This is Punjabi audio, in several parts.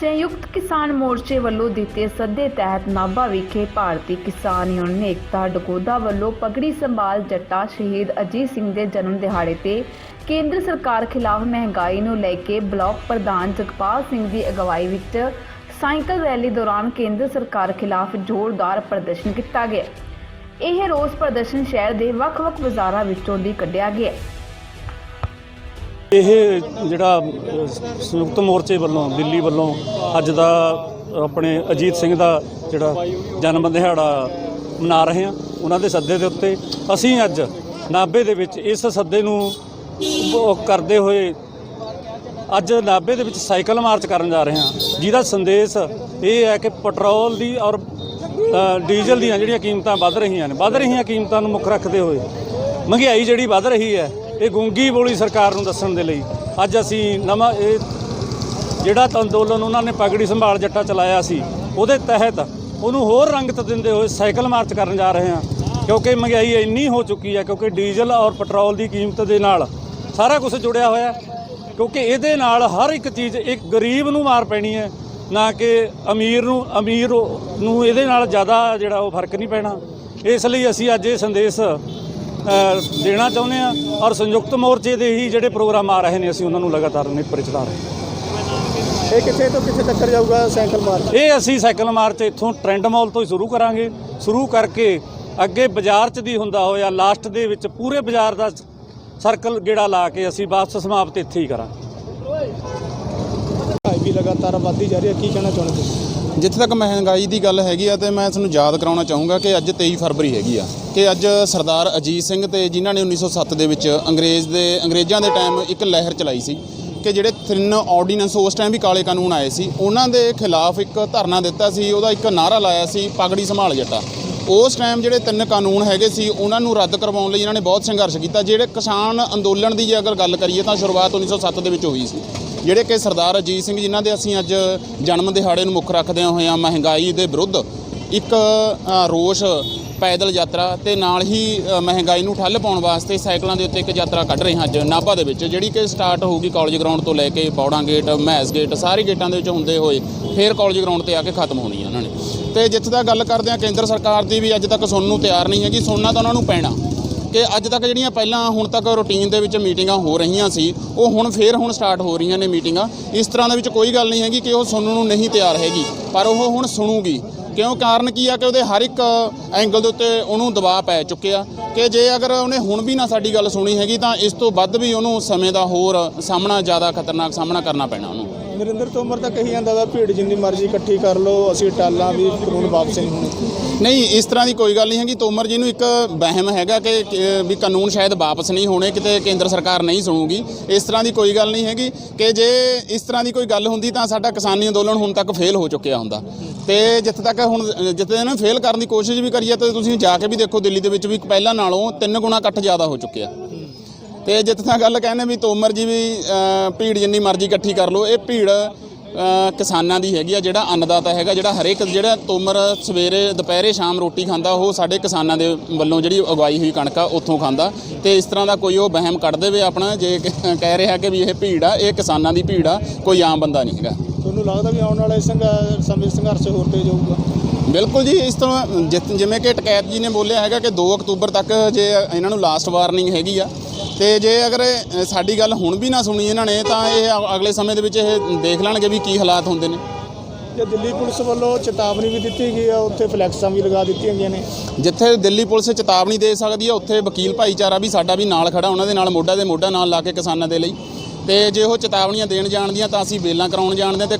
ਸੰਯੁਕਤ ਕਿਸਾਨ ਮੋਰਚੇ ਵੱਲੋਂ ਦਿੱਤੇ ਸੱਦੇ ਤਹਿਤ ਨਾਭਾ ਵਿਖੇ ਭਾਰਤੀ ਕਿਸਾਨ ਯੂਨੀਅਨ ਏਕਤਾ ਡਕੋਦਾ ਵੱਲੋਂ ਪਗੜੀ ਸੰਭਾਲ ਜੱਟਾ ਸ਼ਹੀਦ ਅਜੀਤ ਸਿੰਘ ਦੇ ਜਨਮ ਦਿਹਾੜੇ ਤੇ ਕੇਂਦਰ ਸਰਕਾਰ ਖਿਲਾਫ ਮਹਿੰਗਾਈ ਨੂੰ ਲੈ ਕੇ ਬਲਾਕ ਪ੍ਰਧਾਨ ਜਗਪਾਲ ਸਿੰਘ ਦੀ ਅਗਵਾਈ ਵਿੱਚ ਸਾਈਕਲ ਰੈਲੀ ਦੌਰਾਨ ਕੇਂਦਰ ਸਰਕਾਰ ਖਿਲਾਫ ਜ਼ੋਰਦਾਰ ਪ੍ਰਦਰਸ਼ਨ ਕੀਤਾ ਗਿਆ। ਇਹ ਰੋਸ ਪ੍ਰਦਰਸ਼ਨ ਸ਼ਹਿਰ ਦੇ ਵੱਖ-ਵੱਖ ਬਾਜ਼ਾਰਾਂ ਵਿੱਚੋਂ ਦੀ ਕੱਢਿਆ ਗਿਆ। ਇਹ ਜਿਹੜਾ ਸੰਯੁਕਤ ਮੋਰਚੇ ਵੱਲੋਂ, ਦਿੱਲੀ ਵੱਲੋਂ ਅੱਜ ਦਾ ਆਪਣੇ ਅਜੀਤ ਸਿੰਘ ਦਾ ਜਿਹੜਾ ਜਨਮ ਦਿਹਾੜਾ ਮਨਾ ਰਹੇ ਹਾਂ, ਉਹਨਾਂ ਦੇ ਸੱਦੇ ਦੇ ਉੱਤੇ ਅਸੀਂ ਅੱਜ ਨਾਭੇ ਦੇ ਵਿੱਚ ਇਸ ਸੱਦੇ ਨੂੰ ਕਰਦੇ ਹੋਏ ਅੱਜ ਨਾਭੇ ਦੇ ਵਿੱਚ ਸਾਈਕਲ ਮਾਰਚ ਕਰਨ ਜਾ ਰਹੇ ਹਾਂ। ਜਿਹਦਾ ਸੰਦੇਸ਼ ਇਹ ਹੈ ਕਿ ਪੈਟਰੋਲ ਦੀ ਔਰ ਡੀਜ਼ਲ ਦੀਆਂ ਜਿਹੜੀਆਂ ਕੀਮਤਾਂ ਵੱਧ ਰਹੀਆਂ ਨੇ, ਵੱਧ ਰਹੀਆਂ ਕੀਮਤਾਂ ਨੂੰ ਮੁੱਖ ਰੱਖਦੇ ਹੋਏ ਮਹਿੰਗਾਈ ਜਿਹੜੀ ਵੱਧ ਰਹੀ ਹੈ ਇਹ ਗੂੰਗੀ ਬੋਲੀ ਸਰਕਾਰ ਨੂੰ ਦੱਸਣ ਦੇ ਲਈ। ਅੱਜ ਅਸੀਂ ਨਵਾਂ ਇਹ ਜਿਹੜਾ ਅੰਦੋਲਨ ਉਹਨਾਂ ਨੇ ਪਗੜੀ ਸੰਭਾਲ ਜੱਟਾ ਚਲਾਇਆ ਸੀ, ਉਹਦੇ ਤਹਿਤ ਉਹਨੂੰ ਹੋਰ ਰੰਗਤ ਦਿੰਦੇ ਹੋਏ ਸਾਈਕਲ ਮਾਰਚ ਕਰਨ ਜਾ ਰਹੇ ਹਾਂ। ਕਿਉਂਕਿ ਮਹਿੰਗਾਈ ਇੰਨੀ ਹੋ ਚੁੱਕੀ ਹੈ, ਕਿਉਂਕਿ ਡੀਜ਼ਲ ਔਰ ਪੈਟਰੋਲ ਦੀ ਕੀਮਤ ਦੇ ਨਾਲ ਸਾਰਾ ਕੁਝ ਜੁੜਿਆ ਹੋਇਆ ਕਿਉਂਕਿ ਇਹਦੇ ਨਾਲ ਹਰ ਇੱਕ ਚੀਜ਼, ਇੱਕ ਗਰੀਬ ਨੂੰ ਮਾਰ ਪੈਣੀ ਹੈ, ਨਾ ਕਿ ਅਮੀਰ ਨੂੰ ਅਮੀਰ ਨੂੰ ਇਹਦੇ ਨਾਲ ਜ਼ਿਆਦਾ ਜਿਹੜਾ ਉਹ ਫ਼ਰਕ ਨਹੀਂ ਪੈਣਾ। ਇਸ ਲਈ ਅਸੀਂ ਅੱਜ ਇਹ ਸੰਦੇਸ਼ ਦੇਣਾ ਚਾਹੁੰਦੇ ਆ ਔਰ ਸੰਯੁਕਤ ਮੋਰਚੇ ਦੇ ਹੀ ਜਿਹੜੇ ਪ੍ਰੋਗਰਾਮ ਆ ਰਹੇ ਨੇ ਅਸੀਂ ਉਹਨਾਂ ਨੂੰ ਲਗਾਤਾਰ ਨਿਪਰ ਚਲਾ ਰਹੇ ਹਾਂ। ਇਹ ਕਿੱਥੇ ਤੋਂ ਕਿੱਥੇ ਤੱਕ ਜਾਊਗਾ ਸਾਈਕਲ ਮਾਰਚ? ਇਹ ਅਸੀਂ ਸਾਈਕਲ ਮਾਰਚ ਇੱਥੋਂ ਟ੍ਰੈਂਡ ਮਾਲ ਤੋਂ ਹੀ ਸ਼ੁਰੂ ਕਰਾਂਗੇ। ਸ਼ੁਰੂ ਕਰਕੇ ਅੱਗੇ ਬਾਜ਼ਾਰ 'ਚ ਦੀ ਹੁੰਦਾ ਹੋਇਆ ਲਾਸਟ ਦੇ ਵਿੱਚ ਪੂਰੇ ਬਾਜ਼ਾਰ ਦਾ ਸਰਕਲ ਗੇੜਾ ਲਾ ਕੇ ਅਸੀਂ ਵਾਪਸ ਸਮਾਪਤ ਇੱਥੇ ਹੀ ਕਰਾਂਗੇ। ਵੀ ਲਗਾਤਾਰ ਵੱਧਦੀ ਜਾ ਰਹੀ ਹੈ ਕੀ ਕਹਿਣਾ ਚਾਹੁੰਦੇ ਤੁਸੀਂ? ਜਿੱਥੇ ਤੱਕ ਮਹਿੰਗਾਈ ਦੀ ਗੱਲ ਹੈਗੀ ਆ ਤੇ ਮੈਂ ਤੁਹਾਨੂੰ ਯਾਦ ਕਰਾਉਣਾ ਚਾਹੂੰਗਾ ਕਿ ਅੱਜ 23 ਫਰਵਰੀ ਹੈਗੀ ਆ ਕਿ ਅੱਜ ਸਰਦਾਰ ਅਜੀਤ ਸਿੰਘ ਤੇ ਜਿਨ੍ਹਾਂ ਨੇ 1907 ਦੇ ਵਿੱਚ ਅੰਗਰੇਜ਼ ਦੇ ਅੰਗਰੇਜ਼ਾਂ ਦੇ ਟਾਈਮ ਇੱਕ ਲਹਿਰ ਚਲਾਈ ਸੀ ਕਿ ਜਿਹੜੇ ਤਿੰਨ ਆਰਡੀਨੈਂਸ ਉਸ ਟਾਈਮ ਵੀ ਕਾਲੇ ਕਾਨੂੰਨ ਆਏ ਸੀ, ਉਹਨਾਂ ਦੇ ਖਿਲਾਫ ਇੱਕ ਧਰਨਾ ਦਿੱਤਾ ਸੀ, ਉਹਦਾ ਇੱਕ ਨਾਰਾ ਲਾਇਆ ਸੀ ਪਗੜੀ ਸੰਭਾਲ ਜੱਟਾ। ਉਸ ਟਾਈਮ ਜਿਹੜੇ ਤਿੰਨ ਕਾਨੂੰਨ ਹੈਗੇ ਸੀ, ਉਹਨਾਂ ਨੂੰ ਰੱਦ ਕਰਵਾਉਣ ਲਈ ਇਹਨਾਂ ਨੇ ਬਹੁਤ ਸੰਘਰਸ਼ ਕੀਤਾ, ਜਿਹੜੇ ਕਿਸਾਨ ਅੰਦੋਲਨ ਦੀ ਜੇ ਅਗਰ ਗੱਲ ਕਰੀਏ ਤਾਂ ਸ਼ੁਰੂਆਤ 1907 ਦੇ ਵਿੱਚ ਹੋਈ ਸੀ। ਜਿਹੜੇ ਕਿ ਸਰਦਾਰ ਅਜੀਤ ਸਿੰਘ ਜਿਨ੍ਹਾਂ ਦੇ ਅਸੀਂ ਅੱਜ ਜਨਮ ਦਿਹਾੜੇ ਨੂੰ ਮੁੱਖ ਰੱਖਦਿਆਂ ਹੋਇਆਂ ਮਹਿੰਗਾਈ ਦੇ ਵਿਰੁੱਧ ਇੱਕ ਰੋਸ ਪੈਦਲ ਯਾਤਰਾ ਤੇ ਨਾਲ ਹੀ ਮਹਿੰਗਾਈ ਨੂੰ ਠੱਲ ਪਾਉਣ ਵਾਸਤੇ ਸਾਈਕਲਾਂ ਦੇ ਉੱਤੇ ਇੱਕ ਯਾਤਰਾ ਕੱਢ ਰਹੇ ਹਾਂ ਅੱਜ ਨਾਭਾ ਦੇ ਵਿੱਚ, ਜਿਹੜੀ ਕਿ ਸਟਾਰਟ ਹੋਊਗੀ ਕਾਲਜ ਗਰਾਊਂਡ ਤੋਂ ਲੈ ਕੇ ਪੌੜਾਂ ਗੇਟ, ਮਹਿਸ ਗੇਟ, ਸਾਰੇ ਗੇਟਾਂ ਦੇ ਵਿੱਚ ਹੁੰਦੇ ਹੋਏ ਫਿਰ ਕਾਲਜ ਗਰਾਊਂਡ ਤੇ ਆ ਕੇ ਖਤਮ ਹੋਣੀ ਹੈ ਉਹਨਾਂ ਨੇ। ਤੇ ਜਿੱਥੇ ਤੱਕ ਗੱਲ ਕਰਦੇ ਆ ਕੇਂਦਰ ਸਰਕਾਰ ਦੀ ਵੀ ਅੱਜ ਤੱਕ ਸੁਣਨ ਨੂੰ ਤਿਆਰ ਨਹੀਂ ਹੈਗੀ, ਸੁਣਨਾ ਤਾਂ ਉਹਨਾਂ ਨੂੰ ਪੈਣਾ। ਕਿ ਅੱਜ ਤੱਕ ਜਿਹੜੀਆਂ ਪਹਿਲਾਂ ਹੁਣ ਤੱਕ ਰੂਟੀਨ ਦੇ ਵਿੱਚ ਮੀਟਿੰਗਾਂ ਹੋ ਰਹੀਆਂ ਸੀ, ਉਹ ਹੁਣ ਫੇਰ ਹੁਣ ਸਟਾਰਟ ਹੋ ਰਹੀਆਂ ਨੇ ਮੀਟਿੰਗਾਂ। ਇਸ ਤਰ੍ਹਾਂ ਦੇ ਵਿੱਚ ਕੋਈ ਗੱਲ ਨਹੀਂ ਹੈਗੀ ਕਿ ਉਹ ਸੁਣਨ ਨੂੰ ਨਹੀਂ ਤਿਆਰ ਹੈਗੀ, ਪਰ ਉਹ ਹੁਣ ਸੁਣੂਗੀ। ਕਿਉਂ? ਕਾਰਨ ਕੀ ਆ ਕਿ ਉਹਦੇ ਹਰ ਇੱਕ ਐਂਗਲ ਦੇ ਉੱਤੇ ਉਹਨੂੰ ਦਬਾਅ ਪੈ ਚੁੱਕਿਆ ਕਿ ਜੇ ਅਗਰ ਉਹਨੇ ਹੁਣ ਵੀ ਨਾ ਸਾਡੀ ਗੱਲ ਸੁਣੀ ਹੈਗੀ ਤਾਂ ਇਸ ਤੋਂ ਵੱਧ ਵੀ ਉਹਨੂੰ ਸਮੇਂ ਦਾ ਹੋਰ ਸਾਹਮਣਾ, ਜ਼ਿਆਦਾ ਖਤਰਨਾਕ ਸਾਹਮਣਾ ਕਰਨਾ ਪੈਣਾ ਉਹਨੂੰ। ਨਰਿੰਦਰ ਤੋਮਰ ਤਾਂ ਕਹੀ ਜਾਂਦਾ ਵਾ, ਭੀੜ ਜਿੰਨੀ ਮਰਜ਼ੀ ਇਕੱਠੀ ਕਰ ਲਓ, ਅਸੀਂ ਟਾਲਾਂ ਵੀ ਕਾਨੂੰਨ ਵਾਪਸ ਨਹੀਂ ਹੋਣੇ। ਨਹੀਂ, ਇਸ ਤਰ੍ਹਾਂ ਦੀ ਕੋਈ ਗੱਲ ਨਹੀਂ ਹੈਗੀ। ਤੋਮਰ ਜੀ ਨੂੰ ਇੱਕ ਵਹਿਮ ਹੈਗਾ ਕਿ ਵੀ ਕਾਨੂੰਨ ਸ਼ਾਇਦ ਵਾਪਸ ਨਹੀਂ ਹੋਣੇ, ਕਿਤੇ ਕੇਂਦਰ ਸਰਕਾਰ ਨਹੀਂ ਸੁਣੂਗੀ, ਇਸ ਤਰ੍ਹਾਂ ਦੀ ਕੋਈ ਗੱਲ ਨਹੀਂ ਹੈਗੀ ਕਿ ਜੇ ਇਸ ਤਰ੍ਹਾਂ ਦੀ ਕੋਈ ਗੱਲ ਹੁੰਦੀ ਤਾਂ ਸਾਡਾ ਕਿਸਾਨੀ ਅੰਦੋਲਨ ਹੁਣ ਤੱਕ ਫੇਲ ਹੋ ਚੁੱਕਿਆ ਹੁੰਦਾ। ਤੇ ਜਿੱਥੇ ਤੱਕ ਹੁਣ, ਜਿੱਥੇ ਇਹਨੇ ਫੇਲ ਕਰਨ ਦੀ ਕੋਸ਼ਿਸ਼ ਵੀ ਕਰੀ ਹੈ ਤੇ ਤੁਸੀਂ ਜਾ ਕੇ ਵੀ ਦੇਖੋ, ਦਿੱਲੀ ਦੇ ਵਿੱਚ ਵੀ ਪਹਿਲਾਂ ਨਾਲੋਂ ਤਿੰਨ ਗੁਣਾ ਇਕੱਠ ਜ਼ਿਆਦਾ ਹੋ ਚੁੱਕਿਆ। ਤੇ ਜਿੱਥੇ ਤੱਕ ਗੱਲ ਕਹਿੰਦੇ ਵੀ ਤੋਮਰ ਜੀ ਵੀ ਭੀੜ ਜਿੰਨੀ ਮਰਜ਼ੀ ਇਕੱਠੀ ਕਰ ਲਓ। ਇਹ ਭੀੜ ਕਿਸਾਨਾਂ ਦੀ ਹੈਗੀ ਆ ਜਿਹੜਾ ਅੰਨਦਾਤਾ ਹੈਗਾ ਜਿਹੜਾ ਹਰੇਕ ਜਿਹੜਾ ਤੋਮਰ ਸਵੇਰੇ ਦੁਪਹਿਰੇ ਸ਼ਾਮ ਰੋਟੀ ਖਾਂਦਾ ਉਹ ਸਾਡੇ ਕਿਸਾਨਾਂ ਦੇ ਵੱਲੋਂ ਜਿਹੜੀ ਉਗਾਈ ਹੋਈ ਕਣਕ ਆ ਉੱਥੋਂ ਖਾਂਦਾ। ਤੇ ਇਸ ਤਰ੍ਹਾਂ ਦਾ ਕੋਈ ਉਹ ਵਹਿਮ ਕੱਢ ਦੇਵੇ ਆਪਣਾ ਜੇ ਕਹਿ ਰਿਹਾ ਕਿ ਵੀ ਇਹ ਭੀੜ ਆ ਇਹ ਕਿਸਾਨਾਂ ਦੀ ਭੀੜ ਆ ਕੋਈ ਆਮ ਬੰਦਾ ਨਹੀਂ ਹੈਗਾ। ਤੁਹਾਨੂੰ ਲੱਗਦਾ ਵੀ ਆਉਣ ਵਾਲੇ ਸੰਘ- ਸਮੇਂ ਸੰਘਰਸ਼ ਹੋਰ ਤੇਜ਼ ਹੋਊਗਾ? ਬਿਲਕੁਲ ਜੀ ਇਸ ਤਰ੍ਹਾਂ ਜਿਵੇਂ ਕਿ ਟਕੈਤ ਜੀ ਨੇ ਬੋਲਿਆ ਹੈਗਾ ਕਿ 2 ਅਕਤੂਬਰ ਤੱਕ ਜੇ ਇਹਨਾਂ ਨੂੰ ਲਾਸਟ ਵਾਰਨਿੰਗ ਹੈਗੀ ਆ ਤੇ ਜੇ ਅਗਰ ਸਾਡੀ ਗੱਲ ਹੁਣ ਵੀ ਨਾ ਸੁਣੀ ਇਹਨਾਂ ਨੇ ਤਾਂ ਇਹ ਅਗਲੇ ਸਮੇਂ ਦੇ ਵਿੱਚ ਇਹ ਦੇਖ ਲੈਣਗੇ ਵੀ ਕੀ ਹਾਲਾਤ ਹੁੰਦੇ ਨੇ। ਜੇ ਦਿੱਲੀ ਪੁਲਿਸ ਵੱਲੋਂ ਚੇਤਾਵਨੀ ਵੀ ਦਿੱਤੀ ਗਈ ਆ ਉੱਥੇ ਫਲੈਕਸਾਂ ਵੀ ਲਗਾ ਦਿੱਤੀਆਂ ਗਈਆਂ ਨੇ। ਜਿੱਥੇ ਦਿੱਲੀ ਪੁਲਿਸ ਚੇਤਾਵਨੀ ਦੇ ਸਕਦੀ ਹੈ ਉੱਥੇ ਵਕੀਲ ਭਾਈਚਾਰਾ ਵੀ ਸਾਡਾ ਵੀ ਨਾਲ ਖੜਾ ਉਹਨਾਂ ਦੇ ਨਾਲ ਮੋਢਾ ਦੇ ਮੋਢਾ ਨਾਲ ਲਾ ਕੇ ਕਿਸਾਨਾਂ ਦੇ ਲਈ। ਤੇ ਜੇ ਉਹ ਚੇਤਾਵਨੀਆਂ ਦੇਣ ਜਾਣਦੀਆਂ ਤਾਂ ਅਸੀਂ ਬੇਲਾਂ ਕਰਾਉਣ ਜਾਣਦੇ ਤੇ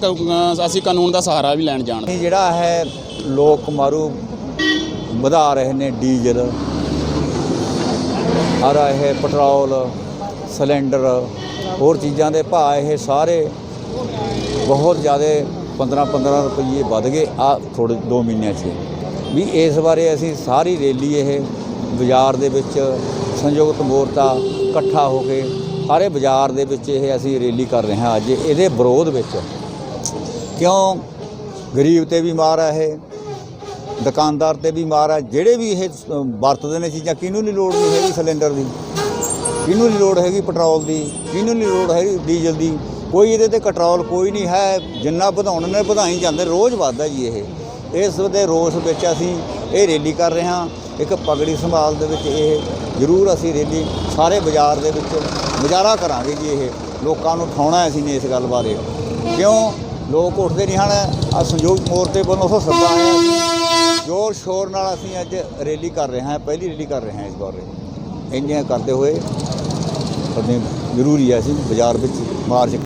ਅਸੀਂ ਕਾਨੂੰਨ ਦਾ ਸਹਾਰਾ ਵੀ ਲੈਣ ਜਾਣਦੇ। ਜਿਹੜਾ ਹੈ ਲੋਕ ਮਾਰੂ ਵਧਾ ਰਹੇ ਨੇ ਡੀਜ਼ਲ ਔਰ ਇਹ ਪੈਟਰੋਲ, ਸਿਲੰਡਰ, ਹੋਰ ਚੀਜ਼ਾਂ ਦੇ ਭਾਅ ਇਹ ਸਾਰੇ ਬਹੁਤ ਜ਼ਿਆਦਾ 15 15 ਰੁਪਏ ਵੱਧ ਗਏ ਆ ਥੋੜੇ 2 ਮਹੀਨਿਆਂ 'ਚ। ਵੀ ਇਸ ਬਾਰੇ ਅਸੀਂ ਸਾਰੀ ਰੈਲੀ ਇਹ ਬਾਜ਼ਾਰ ਦੇ ਵਿੱਚ ਸੰਯੁਕਤ ਮੋਰਚਾ ਇਕੱਠਾ ਹੋ ਕੇ ਸਾਰੇ ਬਾਜ਼ਾਰ ਦੇ ਵਿੱਚ ਇਹ ਅਸੀਂ ਰੈਲੀ ਕਰ ਰਹੇ ਹਾਂ ਅੱਜ ਇਹਦੇ ਵਿਰੋਧ ਵਿੱਚ। ਕਿਉਂ? ਗਰੀਬ ਤੇ ਵੀ ਮਾਰ ਹੈ ਇਹ। ਦੁਕਾਨਦਾਰ ਤੇ ਵੀ ਮਾਰ ਹੈ ਜਿਹੜੇ ਵੀ ਇਹ ਵਰਤਦੇ ਨੇ ਚੀਜ਼ਾਂ, ਕਿਹਨੂੰ ਨਹੀਂ ਲੋੜ ਨਹੀਂ ਹੈਗੀ ਸਿਲੰਡਰ ਦੀ? ਕਿਹਨੂੰ ਨਹੀਂ ਲੋੜ ਹੈਗੀ ਪੈਟਰੋਲ ਦੀ? ਕਿਹਨੂੰ ਨਹੀਂ ਲੋੜ ਹੈਗੀ ਡੀਜ਼ਲ ਦੀ? ਕੋਈ ਇਹਦੇ ਤੇ ਕੰਟਰੋਲ ਕੋਈ ਨਹੀਂ ਹੈ, ਜਿੰਨਾ ਵਧਾਉਣ ਨੇ ਵਧਾਈ ਜਾਂਦੇ, ਰੋਜ਼ ਵੱਧਦਾ ਜੀ ਇਹ। ਇਸ ਦੇ ਰੋਸ ਵਿੱਚ ਅਸੀਂ ਇਹ ਰੈਲੀ ਕਰ ਰਹੇ ਹਾਂ। ਇੱਕ ਪਗੜੀ ਸੰਭਾਲ ਦੇ ਵਿੱਚ ਇਹ ਜ਼ਰੂਰ ਅਸੀਂ ਰੈਲੀ ਸਾਰੇ ਬਾਜ਼ਾਰ ਦੇ ਵਿੱਚ ਮੁਜ਼ਾਹਰਾ ਕਰਾਂਗੇ ਜੀ ਇਹ। ਲੋਕਾਂ ਨੂੰ ਉਠਾਉਣਾ ਅਸੀਂ ਨੇ ਇਸ ਗੱਲ ਬਾਰੇ। ਕਿਉਂ? ਲੋਕ ਉੱਠਦੇ ਨਹੀਂ ਹਨ। ਆ ਸੰਯੋਗ ਮੋਰਚੇ ਵੱਲੋਂ ਉਹ ਸੱਦਾ ਆਇਆ। ਜ਼ੋਰ ਸ਼ੋਰ ਨਾਲ ਅਸੀਂ ਅੱਜ ਰੈਲੀ ਕਰ ਰਹੇ ਹਾਂ, ਪਹਿਲੀ ਰੈਲੀ ਕਰ ਰਹੇ ਹਾਂ ਇਸ ਬਾਰੇ ਇੰਨੀਆਂ ਕਰਦੇ ਹੋਏ, ਸਾਡੇ ਜ਼ਰੂਰੀ ਹੈ ਅਸੀਂ ਬਾਜ਼ਾਰ ਵਿੱਚ ਮਾਰਚ